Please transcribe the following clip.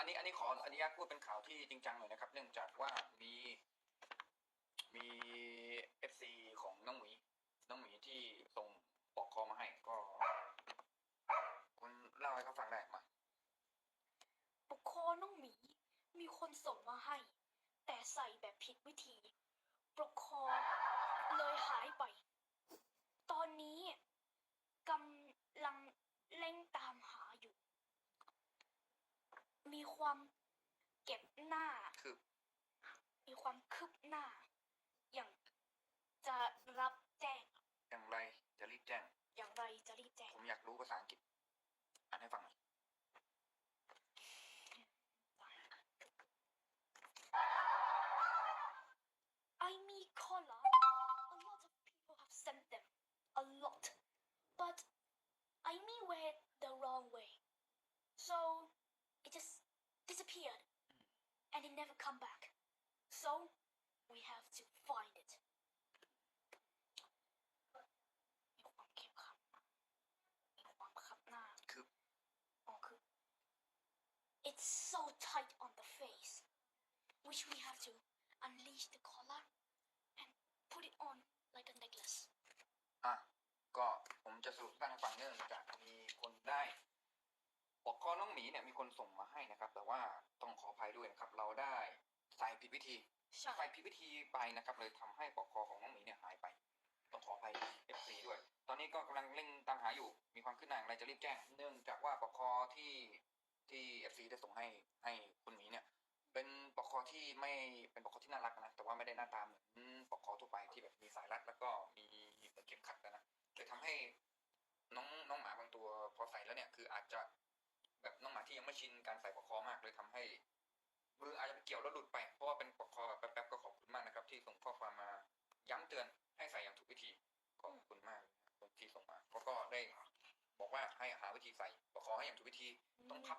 อันนี้อันนี้ขออนุญาตพูดเป็นข่าวที่จริงจังหน่อยนะครับ เนื่องจากว่ามีมีเอฟซีของน้องหมีน้องหมีที่ส่งปอกคอมาให้ก็ คุณเล่าให้เขาฟังได้มาปกคอน้องหมี มีคนส่งมาให้ แต่ใส่แบบผิดวิธีปอกคอเลยหายไป ตอนนี้กำลังเร่งตามหา มีความเก็บหน้า คือ มีความคืบหน้า อย่างจะรับแจ้ง อย่างไรจะรีบแจ้ง อย่างไรจะรีบแจ้ง ผมอยากรู้ภาษาอังกฤษ อ่านให้ฟังหน่อย I mean color. A never come back. So we have to find it. มีความเข้มขัดมีความขับหน้าคืออ๋อคือ it's so tight on the face which we have to unleash the collar and put it on like a necklace อะก็ผมจะสรุปให้ฟังเนื่องจากมีคนได้ป อกคอน้องหมีเนี่ยมีคนส่งมาให้นะครับ แต่ว่าต้องขออภัยด้วยนะครับ เราได้ใส่ผิดวิธีใช่ใส่ผิดวิธีไปนะครับ เลยทำให้ปอกคอของน้องหมีเนี่ยหายไป ต้องขออภัย FC ด้วย ตอนนี้ก็กำลังเร่งตามหาอยู่ มีความคืบหน้าอะไรจะรีบแจ้ง เนื่องจากว่าปอกคอที่ที่ FC ได้ส่งให้ให้คุณหมีเนี่ย เป็นปอกคอที่ไม่เป็นปอกคอที่น่ารักนะแต่ว่าไม่ได้หน้าตาเหมือนปอกคอทั่วไปที่แบบมีสายรัดแล้วก็มีเหมือนเข็มขัดนะนะเลยทำให้น้องน้องหมาบางตัวพอใส่แล้วเนี่ยคืออาจจะ ที่ยังไม่ชินการใส่ปลอกคอมากเลยทำให้มืออาจจะไปเกี่ยวแล้วหลุดไป เพราะว่าเป็นปลอกคอแบบแป๊บๆก็ขอบคุณมากนะครับ ที่ส่งข้อความมาย้ำเตือนให้ใส่อย่างถูกวิธีขอบคุณมากคนที่ส่งมาเขาก็ได้บอกว่าให้หาวิธีใส่ปลอกคอให้อย่างถูกวิธีต้องพับ